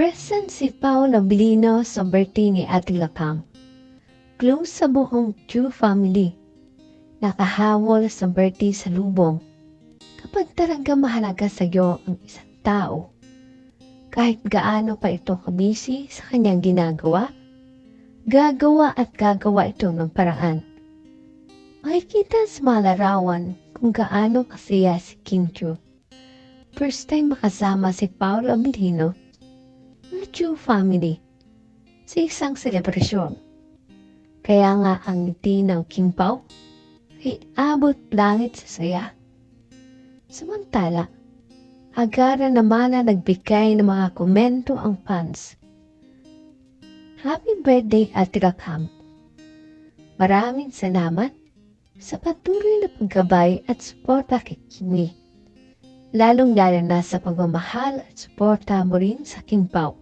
Present si Paolo Abilino sa birthday ni Ate Lakam. Close sa buong Chu family. Nakahawol sa birthday sa lubong. Kapag talaga mahalaga sa iyo ang isang tao, kahit gaano pa ito kabisi sa kanyang ginagawa, gagawa at gagawa ito ng paraan. Makikita sa mga larawan kung gaano kasaya si Kim Chu. First time makasama si Paolo Abilino ng Chu family sa isang selebrasyon. Kaya nga ang ngiti ng King Pao ay abot langit sa saya. Samantala, agara naman na nagbigay ng mga komento ang fans. Happy birthday at Rakam. Maraming salamat sa patuloy na paggabay at suporta kay Kimi. Lalong lalo na sa pagmamahal at suporta mo rin sa King Pao.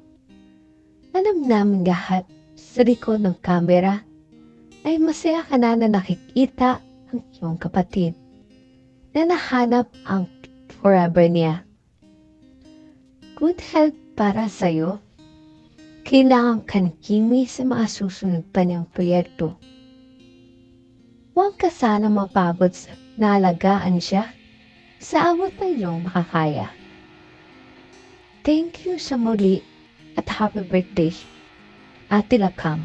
Alam namin lahat sa likod ng kamera ay masaya ka na na nakikita ang iyong kapatid na nahanap ang forever niya. Good health para sa'yo. Kailangan ka ni Kimi sa mga susunod pa niyang proyekto. Huwag ka sana mapagod sa naalagaan siya sa awat na iyong makakaya. Thank you sa muli at happy birthday, Ate Lakam.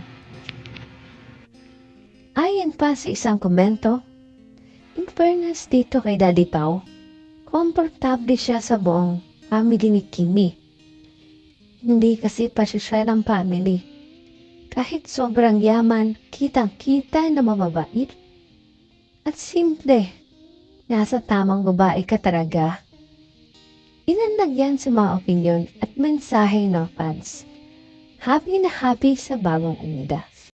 Ayon pa sa isang komento, in fairness dito kay Daddy Pao, komportable siya sa buong family ni Kimi. Hindi kasi pa siya ng family. Kahit sobrang yaman, kitang-kita na mababait. At simple, nasa tamang babae ka talaga. Inandag yan sa mga opinion at mensahe ng fans. Happy na happy sa bagong umida.